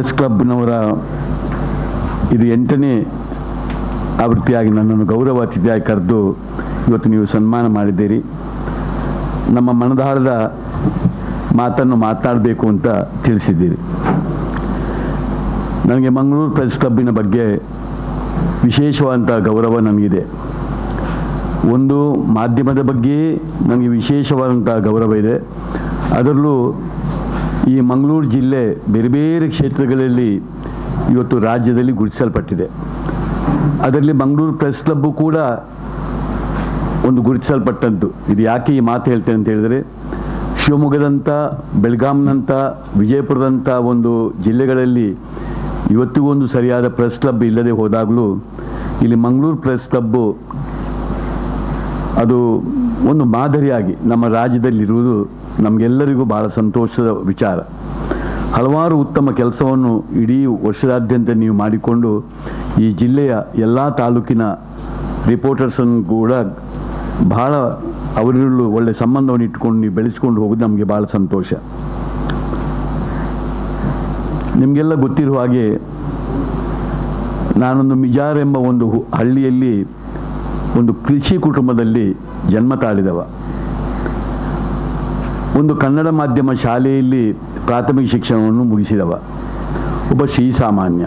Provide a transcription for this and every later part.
Press ಕ್ಲಬ್ನವರ ಇದು ಎಂಟನೇ ಆವೃತ್ತಿಯಾಗಿ ನನ್ನನ್ನು ಗೌರವ ಅತಿಥಿಯಾಗಿ ಕರೆದು ಇವತ್ತು ನೀವು ಸನ್ಮಾನ ಮಾಡಿದ್ದೀರಿ. ನಮ್ಮ ಮನದಾಳದ ಮಾತನ್ನು ಮಾತಾಡಬೇಕು ಅಂತ ತಿಳಿಸಿದ್ದೀರಿ. ನನಗೆ ಮಂಗಳೂರು ಪ್ರೆಸ್ ಕ್ಲಬ್ಬಿನ ಬಗ್ಗೆ ವಿಶೇಷವಾದಂಥ ಗೌರವ ನಮಗಿದೆ. ಒಂದು ಮಾಧ್ಯಮದ ಬಗ್ಗೆ ನಮಗೆ ವಿಶೇಷವಾದಂಥ ಗೌರವ ಇದೆ. ಅದರಲ್ಲೂ ಈ ಮಂಗಳೂರು ಜಿಲ್ಲೆ ಬೇರೆ ಬೇರೆ ಕ್ಷೇತ್ರಗಳಲ್ಲಿ ಇವತ್ತು ರಾಜ್ಯದಲ್ಲಿ ಗುರುತಿಸಲ್ಪಟ್ಟಿದೆ. ಅದರಲ್ಲಿ ಮಂಗಳೂರು ಪ್ರೆಸ್ ಕ್ಲಬ್ಬು ಕೂಡ ಒಂದು ಗುರುತಿಸಲ್ಪಟ್ಟಂತು ಇದು ಯಾಕೆ ಈ ಮಾತು ಹೇಳ್ತೇನೆ ಅಂತ ಹೇಳಿದರೆ, ಶಿವಮೊಗ್ಗದಂಥ, ಬೆಳಗಾಂನಂಥ, ವಿಜಯಪುರದಂಥ ಒಂದು ಜಿಲ್ಲೆಗಳಲ್ಲಿ ಇವತ್ತಿಗೂ ಒಂದು ಸರಿಯಾದ ಪ್ರೆಸ್ ಕ್ಲಬ್ ಇಲ್ಲದೆ ಹೋದಾಗಲೂ ಇಲ್ಲಿ ಮಂಗಳೂರು ಪ್ರೆಸ್ ಕ್ಲಬ್ಬು ಅದು ಒಂದು ಮಾದರಿಯಾಗಿ ನಮ್ಮ ರಾಜ್ಯದಲ್ಲಿರುವುದು ನಮಗೆಲ್ಲರಿಗೂ ಬಹಳ ಸಂತೋಷದ ವಿಚಾರ. ಹಲವಾರು ಉತ್ತಮ ಕೆಲಸವನ್ನು ಇಡೀ ವರ್ಷದಾದ್ಯಂತ ನೀವು ಮಾಡಿಕೊಂಡು ಈ ಜಿಲ್ಲೆಯ ಎಲ್ಲ ತಾಲೂಕಿನ ರಿಪೋರ್ಟರ್ಸನ್ನು ಕೂಡ ಬಹಳ ಅವರಲ್ಲೂ ಒಳ್ಳೆ ಸಂಬಂಧವನ್ನು ಇಟ್ಕೊಂಡು ನೀವು ಬೆಳೆಸ್ಕೊಂಡು ಹೋಗೋದು ನಮಗೆ ಬಹಳ ಸಂತೋಷ. ನಿಮಗೆಲ್ಲ ಗೊತ್ತಿರುವ ಹಾಗೆ ನಾನೊಂದು ಮಿಜಾರ್ ಎಂಬ ಒಂದು ಹಳ್ಳಿಯಲ್ಲಿ ಒಂದು ಕೃಷಿ ಕುಟುಂಬದಲ್ಲಿ ಜನ್ಮ ತಾಳಿದವ. ಒಂದು ಕನ್ನಡ ಮಾಧ್ಯಮ ಶಾಲೆಯಲ್ಲಿ ಪ್ರಾಥಮಿಕ ಶಿಕ್ಷಣವನ್ನು ಮುಗಿಸಿದವ. ಒಬ್ಬ ಶ್ರೀಸಾಮಾನ್ಯ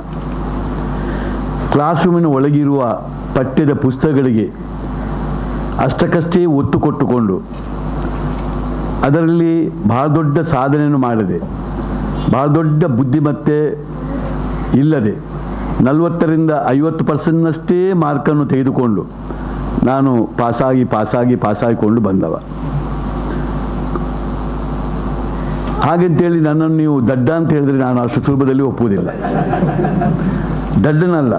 ಕ್ಲಾಸ್ ರೂಮಿನ ಒಳಗಿರುವ ಪಠ್ಯದ ಪುಸ್ತಕಗಳಿಗೆ ಅಷ್ಟಕ್ಕಷ್ಟೇ ಒತ್ತು ಕೊಟ್ಟುಕೊಂಡು ಅದರಲ್ಲಿ ಬಹಳ ದೊಡ್ಡ ಸಾಧನೆಯನ್ನು ಮಾಡದೆ. ಬಹಳ ದೊಡ್ಡ ಬುದ್ಧಿಮತ್ತೆ ಇಲ್ಲದೆ ನಲವತ್ತರಿಂದ ಐವತ್ತು ಪರ್ಸೆಂಟ್ನಷ್ಟೇ ಮಾರ್ಕನ್ನು ತೆಗೆದುಕೊಂಡು ನಾನು ಪಾಸಾಗಿ ಪಾಸಾಗಿ ಪಾಸಾಗಿಕೊಂಡು ಬಂದವ. ಹಾಗಂತೇಳಿ ನನ್ನನ್ನು ನೀವು ದಡ್ಡ ಅಂತ ಹೇಳಿದ್ರೆ ನಾನು ಅಷ್ಟು ಸುಲಭದಲ್ಲಿ ಒಪ್ಪುವುದಿಲ್ಲ. ದಡ್ಡನಲ್ಲ.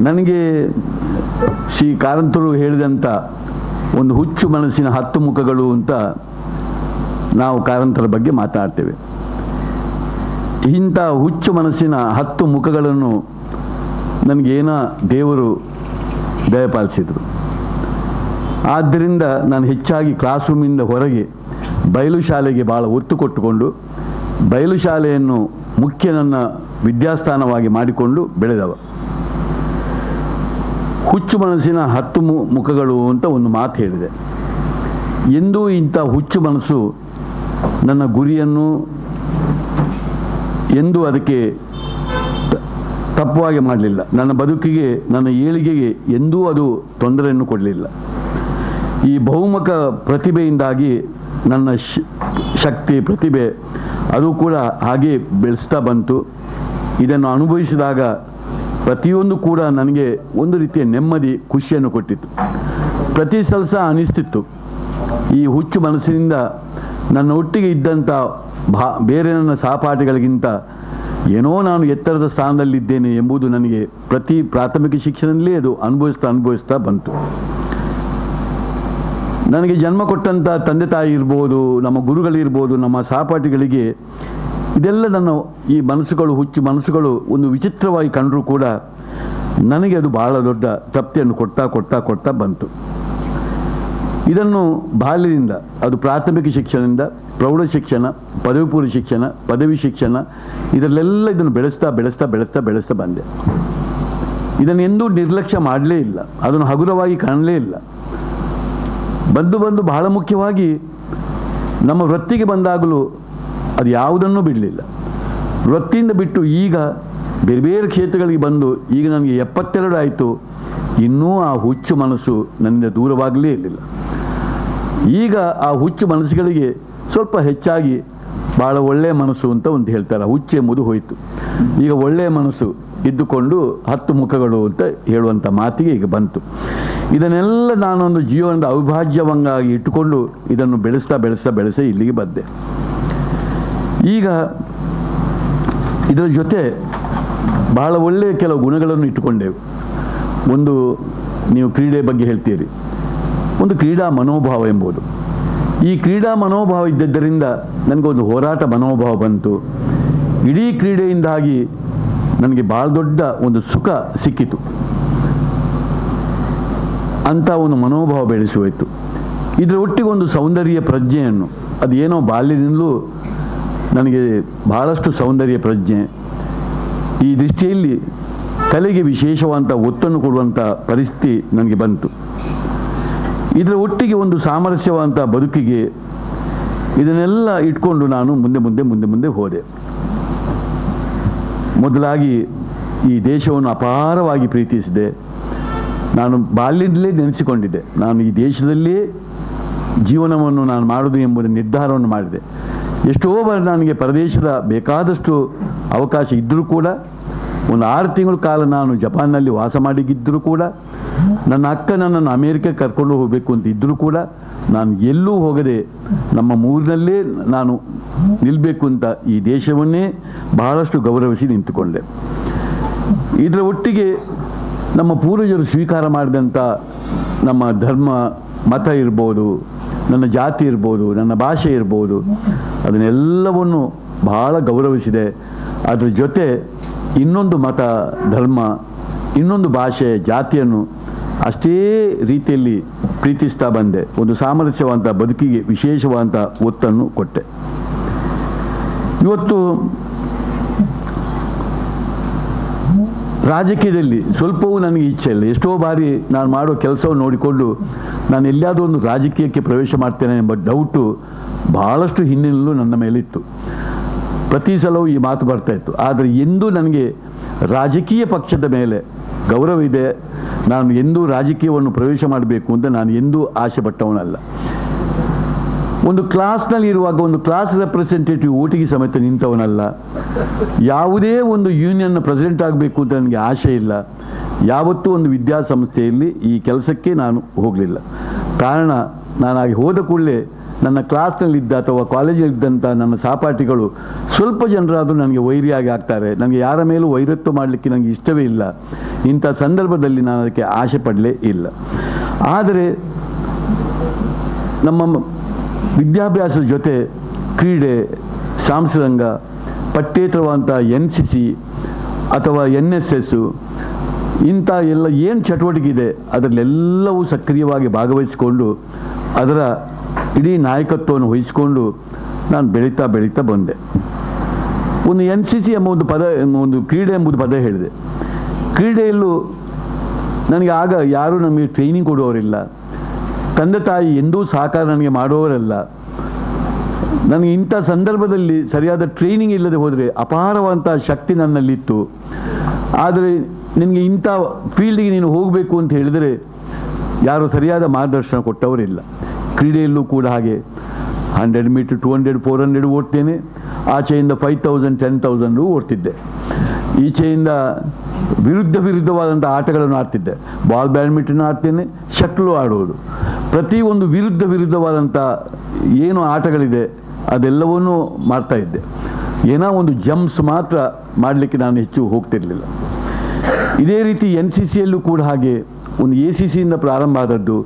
ನನಗೆ ಶ್ರೀ ಕಾರಂತರು ಹೇಳಿದಂಥ ಒಂದು ಹುಚ್ಚು ಮನಸ್ಸಿನ ಹತ್ತು ಮುಖಗಳು ಅಂತ ನಾವು ಕಾರಂತರ ಬಗ್ಗೆ ಮಾತಾಡ್ತೇವೆ. ಇಂಥ ಹುಚ್ಚು ಮನಸ್ಸಿನ ಹತ್ತು ಮುಖಗಳನ್ನು ನನಗೇನ ದೇವರು ದಯಪಾಲಿಸಿದರು. ಆದ್ದರಿಂದ ನಾನು ಹೆಚ್ಚಾಗಿ ಕ್ಲಾಸ್ ರೂಮಿಂದ ಹೊರಗೆ ಬಯಲು ಶಾಲೆಗೆ ಭಾಳ ಒತ್ತು ಕೊಟ್ಟುಕೊಂಡು ಬಯಲು ಶಾಲೆಯನ್ನು ಮುಖ್ಯ ನನ್ನ ವಿದ್ಯಾಸ್ಥಾನವಾಗಿ ಮಾಡಿಕೊಂಡು ಬೆಳೆದವ. ಹುಚ್ಚು ಮನಸ್ಸಿನ ಹತ್ತು ಮುಖಗಳು ಅಂತ ಒಂದು ಮಾತು ಹೇಳಿದೆ. ಎಂದೂ ಇಂಥ ಹುಚ್ಚು ಮನಸ್ಸು ನನ್ನ ಗುರಿಯನ್ನು ಎಂದೂ ಅದಕ್ಕೆ ತಪ್ಪುವಾಗಿ ಮಾಡಲಿಲ್ಲ. ನನ್ನ ಬದುಕಿಗೆ, ನನ್ನ ಏಳಿಗೆಗೆ ಎಂದೂ ಅದು ತೊಂದರೆಯನ್ನು ಕೊಡಲಿಲ್ಲ. ಈ ಬಹುಮುಖ ಪ್ರತಿಭೆಯಿಂದಾಗಿ ನನ್ನ ಶಕ್ತಿ, ಪ್ರತಿಭೆ, ಅದು ಕೂಡ ಹಾಗೆ ಬೆಳೆಸ್ತಾ ಬಂತು. ಇದನ್ನು ಅನುಭವಿಸಿದಾಗ ಪ್ರತಿಯೊಂದು ಕೂಡ ನನಗೆ ಒಂದು ರೀತಿಯ ನೆಮ್ಮದಿ, ಖುಷಿಯನ್ನು ಕೊಟ್ಟಿತ್ತು. ಪ್ರತಿ ಸಲ ಅನಿಸ್ತಿತ್ತು. ಈ ಹುಚ್ಚು ಮನಸ್ಸಿನಿಂದ ನನ್ನ ಒಟ್ಟಿಗೆ ಇದ್ದಂಥ ಭಾ, ಬೇರೆ ನನ್ನ ಸಹಪಾಠಿಗಳಿಗಿಂತ ಏನೋ ನಾನು ಎತ್ತರದ ಸ್ಥಾನದಲ್ಲಿದ್ದೇನೆ ಎಂಬುದು ನನಗೆ ಪ್ರತಿ ಪ್ರಾಥಮಿಕ ಶಿಕ್ಷಣದಲ್ಲಿ ಅದು ಅನುಭವಿಸ್ತಾ ಅನುಭವಿಸ್ತಾ ಬಂತು. ನನಗೆ ಜನ್ಮ ಕೊಟ್ಟಂಥ ತಂದೆ ತಾಯಿ ಇರ್ಬೋದು, ನಮ್ಮ ಗುರುಗಳಿರ್ಬೋದು ನಮ್ಮ ಸಹಪಾಠಿಗಳಿಗೆ ಇದೆಲ್ಲ ನನ್ನ ಈ ಮನಸ್ಸುಗಳು, ಹುಚ್ಚು ಮನಸ್ಸುಗಳು ಒಂದು ವಿಚಿತ್ರವಾಗಿ ಕಂಡರೂ ಕೂಡ ನನಗೆ ಅದು ಬಹಳ ದೊಡ್ಡ ತೃಪ್ತಿಯನ್ನು ಕೊಡ್ತಾ ಕೊಡ್ತಾ ಕೊಡ್ತಾ ಬಂತು. ಇದನ್ನು ಬಾಲ್ಯದಿಂದ, ಅದು ಪ್ರಾಥಮಿಕ ಶಿಕ್ಷಣದಿಂದ, ಪ್ರೌಢ ಶಿಕ್ಷಣ ಪದವಿ ಪೂರ್ವ ಶಿಕ್ಷಣ, ಪದವಿ ಶಿಕ್ಷಣ, ಇದರಲ್ಲೆಲ್ಲ ಇದನ್ನು ಬೆಳೆಸ್ತಾ ಬೆಳೆಸ್ತಾ ಬೆಳೆಸ್ತಾ ಬೆಳೆಸ್ತಾ ಬಂದೆ. ಇದನ್ನು ಎಂದೂ ನಿರ್ಲಕ್ಷ್ಯ ಮಾಡಲೇ ಇಲ್ಲ. ಅದನ್ನು ಹಗುರವಾಗಿ ಕಾಣಲೇ ಇಲ್ಲ. ಬಂದು ಬಂದು ಬಹಳ ಮುಖ್ಯವಾಗಿ ನಮ್ಮ ವೃತ್ತಿಗೆ ಬಂದಾಗಲೂ ಅದು ಯಾವುದನ್ನು ಬಿಡಲಿಲ್ಲ. ವೃತ್ತಿಯಿಂದ ಬಿಟ್ಟು ಈಗ ಬೇರೆ ಬೇರೆ ಕ್ಷೇತ್ರಗಳಿಗೆ ಬಂದು ಈಗ ನನಗೆ ಎಪ್ಪತ್ತೆರಡು ಆಯಿತು. ಇನ್ನೂ ಆ ಹುಚ್ಚು ಮನಸ್ಸು ನನ್ನಿಂದ ದೂರವಾಗಲೇ ಇರಲಿಲ್ಲ. ಈಗ ಆ ಹುಚ್ಚು ಮನಸ್ಸುಗಳಿಗೆ ಸ್ವಲ್ಪ ಹೆಚ್ಚಾಗಿ ಭಾಳ ಒಳ್ಳೆಯ ಮನಸ್ಸು ಅಂತ ಒಂದು ಹೇಳ್ತಾರೆ. ಹುಚ್ಚು ಎಂಬುದು ಹೋಯಿತು. ಈಗ ಒಳ್ಳೆಯ ಮನಸ್ಸು ಇದ್ದುಕೊಂಡು ಹತ್ತು ಮುಖಗಳು ಅಂತ ಹೇಳುವಂಥ ಮಾತಿಗೆ ಈಗ ಬಂತು. ಇದನ್ನೆಲ್ಲ ನಾನೊಂದು ಜೀವನದ ಅವಿಭಾಜ್ಯವಂಗಾಗಿ ಇಟ್ಟುಕೊಂಡು ಇದನ್ನು ಬೆಳೆಸ್ತಾ ಬೆಳೆಸ್ತಾ ಬೆಳೆಸಿ ಇಲ್ಲಿಗೆ ಬಂದೆ. ಈಗ ಇದರ ಜೊತೆ ಬಹಳ ಒಳ್ಳೆಯ ಕೆಲವು ಗುಣಗಳನ್ನು ಇಟ್ಟುಕೊಂಡೆವು. ಒಂದು ನೀವು ಕ್ರೀಡೆ ಬಗ್ಗೆ ಹೇಳ್ತೀರಿ. ಒಂದು ಕ್ರೀಡಾ ಮನೋಭಾವ ಎಂಬುದು. ಈ ಕ್ರೀಡಾ ಮನೋಭಾವ ಇದ್ದದ್ದರಿಂದ ನನಗೊಂದು ಹೋರಾಟ ಮನೋಭಾವ ಬಂತು. ಇಡೀ ಕ್ರೀಡೆಯಿಂದಾಗಿ ನನಗೆ ಭಾಳ ದೊಡ್ಡ ಒಂದು ಸುಖ ಸಿಕ್ಕಿತು. ಅಂತ ಒಂದು ಮನೋಭಾವ ಬೆಳೆಸಿ ಹೋಯಿತು. ಇದರ ಒಟ್ಟಿಗೆ ಒಂದು ಸೌಂದರ್ಯ ಪ್ರಜ್ಞೆಯನ್ನು ಅದೇನೋ ಬಾಲ್ಯದಿಂದಲೂ ನನಗೆ ಬಹಳಷ್ಟು ಸೌಂದರ್ಯ ಪ್ರಜ್ಞೆ. ಈ ದೃಷ್ಟಿಯಲ್ಲಿ ಕಲೆಗೆ ವಿಶೇಷವಾದಂಥ ಒತ್ತನ್ನು ಕೊಡುವಂಥ ಪರಿಸ್ಥಿತಿ ನನಗೆ ಬಂತು. ಇದರ ಒಟ್ಟಿಗೆ ಒಂದು ಸಾಮರಸ್ಯವಾದಂಥ ಬದುಕಿಗೆ ಇದನ್ನೆಲ್ಲ ಇಟ್ಕೊಂಡು ನಾನು ಮುಂದೆ ಮುಂದೆ ಮುಂದೆ ಮುಂದೆ ಹೋದೆ. ಮೊದಲಾಗಿ ಈ ದೇಶವನ್ನು ಅಪಾರವಾಗಿ ಪ್ರೀತಿಸಿದೆ. ನಾನು ಬಾಲ್ಯದಲ್ಲೇ ನೆನೆಸಿಕೊಂಡಿದ್ದೆ. ನಾನು ಈ ದೇಶದಲ್ಲೇ ಜೀವನವನ್ನು ನಾನು ಮಾಡುವುದು ಎಂಬುದು ನಿರ್ಧಾರವನ್ನು ಮಾಡಿದೆ. ಎಷ್ಟೋ ಬಾರಿ ನನಗೆ ಪ್ರದೇಶದ ಬೇಕಾದಷ್ಟು ಅವಕಾಶ ಇದ್ದರೂ ಕೂಡ, ಒಂದು ಆರು ತಿಂಗಳ ಕಾಲ ನಾನು ಜಪಾನ್ನಲ್ಲಿ ವಾಸ ಮಾಡಿದ್ದರೂ ಕೂಡ ನನ್ನ ಅಕ್ಕ ನನ್ನನ್ನು ಅಮೇರಿಕ ಕರ್ಕೊಂಡು ಹೋಗಬೇಕು ಅಂತ ಇದ್ದರೂ ಕೂಡ ನಾನು ಎಲ್ಲೂ ಹೋಗದೆ ನಮ್ಮ ಮೂರಿನಲ್ಲೇ ನಾನು ನಿಲ್ಲಬೇಕು ಅಂತ ಈ ದೇಶವನ್ನೇ ಬಹಳಷ್ಟು ಗೌರವಿಸಿ ನಿಂತುಕೊಂಡೆ. ಇದರ ಒಟ್ಟಿಗೆ ನಮ್ಮ ಪೂರ್ವಜರು ಸ್ವೀಕಾರ ಮಾಡಿದಂಥ ನಮ್ಮ ಧರ್ಮ, ಮತ ಇರ್ಬೋದು, ನನ್ನ ಜಾತಿ ಇರ್ಬೋದು, ನನ್ನ ಭಾಷೆ ಇರ್ಬೋದು, ಅದನ್ನೆಲ್ಲವನ್ನು ಬಹಳ ಗೌರವಿಸಿದೆ. ಅದರ ಜೊತೆ ಇನ್ನೊಂದು ಮತ ಧರ್ಮ ಇನ್ನೊಂದು ಭಾಷೆ, ಜಾತಿಯನ್ನು ಅಷ್ಟೇ ರೀತಿಯಲ್ಲಿ ಪ್ರೀತಿಸ್ತಾ ಬಂದೆ. ಒಂದು ಸಾಮರಸ್ಯವಂತ, ಬದುಕಿಗೆ ವಿಶೇಷವಾದಂಥ ಒತ್ತನ್ನು ಕೊಟ್ಟೆ. ಇವತ್ತು ರಾಜಕೀಯದಲ್ಲಿ ಸ್ವಲ್ಪವೂ ನನಗೆ ಇಚ್ಛೆ ಇಲ್ಲ. ಎಷ್ಟೋ ಬಾರಿ ನಾನು ಮಾಡೋ ಕೆಲಸವನ್ನು ನೋಡಿಕೊಂಡು ನಾನು ಎಲ್ಲಿಯಾದರೂ ಒಂದು ರಾಜಕೀಯಕ್ಕೆ ಪ್ರವೇಶ ಮಾಡ್ತೇನೆ ಎಂಬ ಡೌಟು ಬಹಳಷ್ಟು ಹಿನ್ನೆಲೆಯಲ್ಲೂ ನನ್ನ ಮೇಲಿತ್ತು. ಪ್ರತಿ ಸಲವೂ ಈ ಮಾತು ಬರ್ತಾ ಇತ್ತು. ಆದರೆ ಎಂದೂ ನನಗೆ ರಾಜಕೀಯ ಪಕ್ಷದ ಮೇಲೆ ಗೌರವ ಇದೆ. ನಾನು ಎಂದೂ ರಾಜಕೀಯವನ್ನು ಪ್ರವೇಶ ಮಾಡಬೇಕು ಅಂತ ನಾನು ಎಂದೂ ಆಸೆ ಪಟ್ಟವನಲ್ಲ ಒಂದು ಕ್ಲಾಸ್ನಲ್ಲಿ ಇರುವಾಗ ಒಂದು ಕ್ಲಾಸ್ ರೆಪ್ರೆಸೆಂಟೇಟಿವ್ ಓಟಿಗೆ ಸಮೇತ ನಿಂತವನಲ್ಲ. ಯಾವುದೇ ಒಂದು ಯೂನಿಯನ್ನ ಪ್ರೆಸಿಡೆಂಟ್ ಆಗಬೇಕು ಅಂತ ನನಗೆ ಆಸೆ ಇಲ್ಲ. ಯಾವತ್ತೂ ಒಂದು ವಿದ್ಯಾಸಂಸ್ಥೆಯಲ್ಲಿ ಈ ಕೆಲಸಕ್ಕೆ ನಾನು ಹೋಗಲಿಲ್ಲ. ಕಾರಣ ನಾನಾಗಿ ಹೋದ ಕೂಡಲೇ ನನ್ನ ಕ್ಲಾಸ್ನಲ್ಲಿದ್ದ ಅಥವಾ ಕಾಲೇಜಲ್ಲಿದ್ದಂಥ ನನ್ನ ಸಹಪಾಠಿಗಳು ಸ್ವಲ್ಪ ಜನರಾದರೂ ನನಗೆ ವೈರಿಯಾಗಿ ಆಗ್ತಾರೆ. ನನಗೆ ಯಾರ ಮೇಲೂ ವೈರತ್ವ ಮಾಡಲಿಕ್ಕೆ ನನಗೆ ಇಷ್ಟವೇ ಇಲ್ಲ. ಇಂಥ ಸಂದರ್ಭದಲ್ಲಿ ನಾನು ಅದಕ್ಕೆ ಆಸೆ ಪಡಲೇ ಇಲ್ಲ. ಆದರೆ ನಮ್ಮ ವಿದ್ಯಾಭ್ಯಾಸದ ಜೊತೆ ಕ್ರೀಡೆ ಸಾಂಸ್ಕೃತಿಕ ಪಠ್ಯೇತರವಾದಂಥ ಎನ್ ಸಿ ಸಿ ಅಥವಾ ಎನ್ ಎಸ್ ಎಸ್ ಇಂಥ ಎಲ್ಲ ಏನು ಚಟುವಟಿಕೆ ಇದೆ, ಅದರಲ್ಲೆಲ್ಲವೂ ಸಕ್ರಿಯವಾಗಿ ಭಾಗವಹಿಸಿಕೊಂಡು ಅದರ ಇಡೀ ನಾಯಕತ್ವವನ್ನು ವಹಿಸಿಕೊಂಡು ನಾನು ಬೆಳೀತಾ ಬೆಳೀತಾ ಬಂದೆ. ಒಂದು ಎನ್ ಸಿ ಸಿ ಎಂಬ ಒಂದು ಪದ ಒಂದು ಕ್ರೀಡೆ ಎಂಬುದು ಪದ ಹೇಳಿದೆ. ಕ್ರೀಡೆಯಲ್ಲೂ ನನಗೆ ಆಗ ಯಾರೂ ನಮಗೆ ಟ್ರೈನಿಂಗ್ ಕೊಡುವವರಿಲ್ಲ. ತಂದೆ ತಾಯಿ ಎಂದೂ ಸಹಕಾರ ನನಗೆ ಮಾಡುವವರಲ್ಲ. ನನಗೆ ಇಂಥ ಸಂದರ್ಭದಲ್ಲಿ ಸರಿಯಾದ ಟ್ರೈನಿಂಗ್ ಇಲ್ಲದೆ ಹೋದರೆ ಅಪಾರವಾದಂಥ ಶಕ್ತಿ ನನ್ನಲ್ಲಿತ್ತು. ಆದರೆ ನಿನಗೆ ಇಂಥ ಫೀಲ್ಡಿಗೆ ನೀನು ಹೋಗಬೇಕು ಅಂತ ಹೇಳಿದರೆ ಯಾರು ಸರಿಯಾದ ಮಾರ್ಗದರ್ಶನ ಕೊಟ್ಟವರಿಲ್ಲ. ಕ್ರೀಡೆಯಲ್ಲೂ ಕೂಡ ಹಾಗೆ hundred meter, two hundred, four hundred ಓಡ್ತೇನೆ. ಆಚೆಯಿಂದ ಫೈವ್ ತೌಸಂಡ್, ಟೆನ್ ತೌಸಂಡು ಓಡ್ತಿದ್ದೆ. ಈಚೆಯಿಂದ ವಿರುದ್ಧ ವಿರುದ್ಧವಾದಂಥ ಆಟಗಳನ್ನು ಆಡ್ತಿದ್ದೆ. ಬಾಲ್ ಬ್ಯಾಡ್ಮಿಂಟನ್ ಆಡ್ತೇನೆ, ಶಟ್ಲು ಆಡುವುದು. ಪ್ರತಿಯೊಂದು ವಿರುದ್ಧ ವಿರುದ್ಧವಾದಂಥ ಏನು ಆಟಗಳಿದೆ, ಅದೆಲ್ಲವನ್ನೂ ಮಾಡ್ತಾ ಇದ್ದೆ. ಏನೋ ಒಂದು ಜಂಪ್ಸ್ ಮಾತ್ರ ಮಾಡಲಿಕ್ಕೆ ನಾನು ಹೆಚ್ಚು ಹೋಗ್ತಿರಲಿಲ್ಲ. ಇದೇ ರೀತಿ ಎನ್ ಸಿ ಸಿಯಲ್ಲೂ ಕೂಡ ಹಾಗೆ ಒಂದು ಎ ಸಿ ಸಿಯಿಂದ ಪ್ರಾರಂಭ ಆದದ್ದು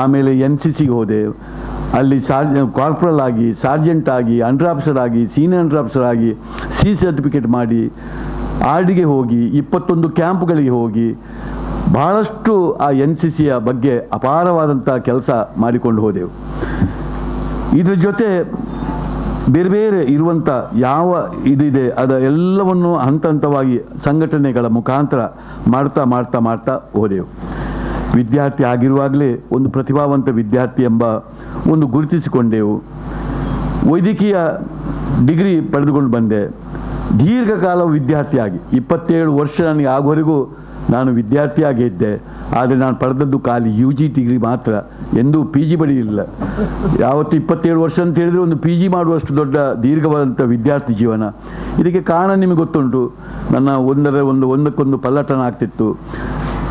ಆಮೇಲೆ ಎನ್ ಸಿ ಸಿಗೆ ಹೋದೆ. ಅಲ್ಲಿ ಸಾರ್ಜ ಕಾರ್ಪೊರಲ್ ಆಗಿ ಸಾರ್ಜೆಂಟ್ ಆಗಿ ಅಂಡರ್ ಆಫೀಸರ್ ಆಗಿ ಸೀನಿಯರ್ ಅಂಡರ್ ಆಫೀಸರ್ ಆಗಿ ಸಿ ಸರ್ಟಿಫಿಕೇಟ್ ಮಾಡಿ ಆರ್ಡಿಗೆ ಹೋಗಿ, ಇಪ್ಪತ್ತೊಂದು ಕ್ಯಾಂಪ್ಗಳಿಗೆ ಹೋಗಿ, ಬಹಳಷ್ಟು ಆ ಎನ್ ಸಿ ಸಿಯ ಬಗ್ಗೆ ಅಪಾರವಾದಂಥ ಕೆಲಸ ಮಾಡಿಕೊಂಡು ಹೋದೆವು. ಇದ್ರ ಜೊತೆ ಬೇರೆ ಬೇರೆ ಇರುವಂಥ ಯಾವ ಇದಿದೆ, ಅದ ಎಲ್ಲವನ್ನು ಹಂತ ಹಂತವಾಗಿ ಸಂಘಟನೆಗಳ ಮುಖಾಂತರ ಮಾಡ್ತಾ ಮಾಡ್ತಾ ಮಾಡ್ತಾ ಹೋದೆವು. ವಿದ್ಯಾರ್ಥಿ ಆಗಿರುವಾಗಲೇ ಒಂದು ಪ್ರತಿಭಾವಂತ ವಿದ್ಯಾರ್ಥಿ ಎಂಬ ಒಂದು ಗುರುತಿಸಿಕೊಂಡೆವು. ವೈದ್ಯಕೀಯ ಡಿಗ್ರಿ ಪಡೆದುಕೊಂಡು ಬಂದೆ. ದೀರ್ಘಕಾಲ ವಿದ್ಯಾರ್ಥಿಯಾಗಿ ಇಪ್ಪತ್ತೇಳು ವರ್ಷ ನನಗೆ ಆಗುವವರೆಗೂ ನಾನು ವಿದ್ಯಾರ್ಥಿಯಾಗಿ ಇದ್ದೆ. ಆದರೆ ನಾನು ಪಡೆದದ್ದು ಖಾಲಿ ಯು ಜಿ ಡಿಗ್ರಿ ಮಾತ್ರ. ಎಂದೂ ಪಿ ಜಿ ಬಡಿಯಿಲ್ಲ ಯಾವತ್ತು ಇಪ್ಪತ್ತೇಳು ವರ್ಷ ಅಂತ ಹೇಳಿದರೆ ಒಂದು ಪಿ ಜಿ ಮಾಡುವಷ್ಟು ದೊಡ್ಡ ದೀರ್ಘವಾದಂಥ ವಿದ್ಯಾರ್ಥಿ ಜೀವನ. ಇದಕ್ಕೆ ಕಾರಣ ನಿಮಗೆ ಗೊತ್ತುಂಟು. ನನ್ನ ಒಂದರ ಒಂದು ಒಂದಕ್ಕೊಂದು ಪಲ್ಲಟನ ಆಗ್ತಿತ್ತು.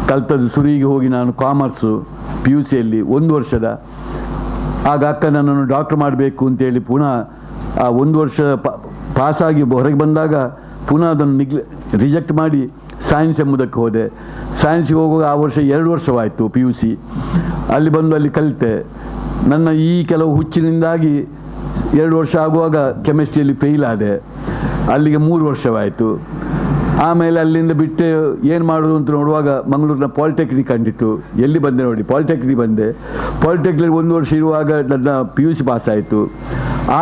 ಕಲ್ತದ್ದು ಸುರಿಗೆ ಹೋಗಿ ನಾನು ಕಾಮರ್ಸು ಪಿ ಯು ಸಿಯಲ್ಲಿ ಒಂದು ವರ್ಷದ. ಆಗ ಅಕ್ಕ ನನ್ನನ್ನು ಡಾಕ್ಟ್ರ್ ಮಾಡಬೇಕು ಅಂತೇಳಿ ಪುನಃ ಆ ಒಂದು ವರ್ಷ ಪಾಸಾಗಿ ಹೊರಗೆ ಬಂದಾಗ ಪುನಃ ಅದನ್ನು ನಿಗ್ಲೆ ರಿಜೆಕ್ಟ್ ಮಾಡಿ ಸೈನ್ಸ್ ಎಂಬುದಕ್ಕೆ ಹೋದೆ. ಸೈನ್ಸ್ಗೆ ಹೋಗುವಾಗ ಆ ವರ್ಷ ಎರಡು ವರ್ಷವಾಯಿತು ಪಿ ಯು ಸಿ ಅಲ್ಲಿ ಬಂದು ಅಲ್ಲಿ ಕಲಿತೆ. ನನ್ನ ಈ ಕೆಲವು ಹುಚ್ಚಿನಿಂದಾಗಿ ಎರಡು ವರ್ಷ ಆಗುವಾಗ ಕೆಮಿಸ್ಟ್ರಿಯಲ್ಲಿ ಫೇಲ್ ಆದೆ. ಅಲ್ಲಿಗೆ ಮೂರು ವರ್ಷವಾಯಿತು. ಆಮೇಲೆ ಅಲ್ಲಿಂದ ಬಿಟ್ಟು ಏನು ಮಾಡೋದು ಅಂತ ನೋಡುವಾಗ ಮಂಗಳೂರಿನ ಪಾಲಿಟೆಕ್ನಿಕ್ ಕಂಡಿತ್ತು. ಎಲ್ಲಿ ಬಂದೆ ನೋಡಿ, ಪಾಲಿಟೆಕ್ನಿಕ್ ಬಂದೆ. ಪಾಲಿಟೆಕ್ನಿಕ್ ಒಂದು ವರ್ಷ ಇರುವಾಗ ನನ್ನ ಪಿ ಯು ಸಿ ಪಾಸ್ ಆಯಿತು.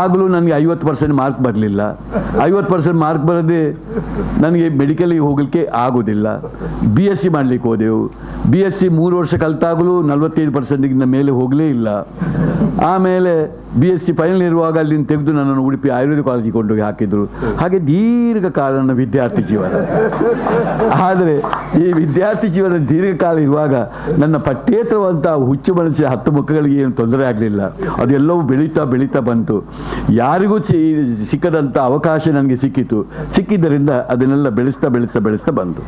ಆಗಲೂ ನನಗೆ ಐವತ್ತು ಪರ್ಸೆಂಟ್ ಮಾರ್ಕ್ ಬರಲಿಲ್ಲ. ಐವತ್ತು ಪರ್ಸೆಂಟ್ ಮಾರ್ಕ್ ಬರದೆ ನನಗೆ ಮೆಡಿಕಲಿಗೆ ಹೋಗಲಿಕ್ಕೆ ಆಗೋದಿಲ್ಲ. ಬಿ ಎಸ್ ಸಿ ಮಾಡಲಿಕ್ಕೆ ಹೋದೆವು. ಬಿ ಎಸ್ ಸಿ ಮೂರು ವರ್ಷ ಕಲಿತಾಗಲೂ ನಲವತ್ತೈದು ಪರ್ಸೆಂಟಿಗಿಂತ ಮೇಲೆ ಹೋಗಲೇ ಇಲ್ಲ. ಆಮೇಲೆ ಬಿ ಎಸ್ ಸಿ ಫೈನಲ್ ಇರುವಾಗ ಅಲ್ಲಿಂದ ತೆಗೆದು ನನ್ನನ್ನು ಉಡುಪಿ ಆಯುರ್ವೇದ ಕಾಲೇಜಿಗೆ ಕೊಂಡೋಗಿ ಹಾಕಿದ್ರು. ಹಾಗೆ ದೀರ್ಘಕಾಲ ನನ್ನ ವಿದ್ಯಾರ್ಥಿ ಜೀವನ. ಆದರೆ ಈ ವಿದ್ಯಾರ್ಥಿ ಜೀವನ ದೀರ್ಘಕಾಲ ಇರುವಾಗ ನನ್ನ ಪಠ್ಯೇತರವಂತಹ ಹುಚ್ಚು ಮನಸ್ಸಿನ ಹತ್ತು ಮುಖಗಳಿಗೆ ಏನು ತೊಂದರೆ ಆಗಲಿಲ್ಲ. ಅದೆಲ್ಲವೂ ಬೆಳೀತಾ ಬೆಳೀತಾ ಬಂತು. ಯಾರಿಗೂ ಸಿಕ್ಕದಂಥ ಅವಕಾಶ ನನಗೆ ಸಿಕ್ಕಿತು. ಸಿಕ್ಕಿದ್ದರಿಂದ ಅದನ್ನೆಲ್ಲ ಬೆಳೆಸ್ತಾ ಬೆಳೆಸ್ತಾ ಬೆಳೆಸ್ತಾ ಬಂತು.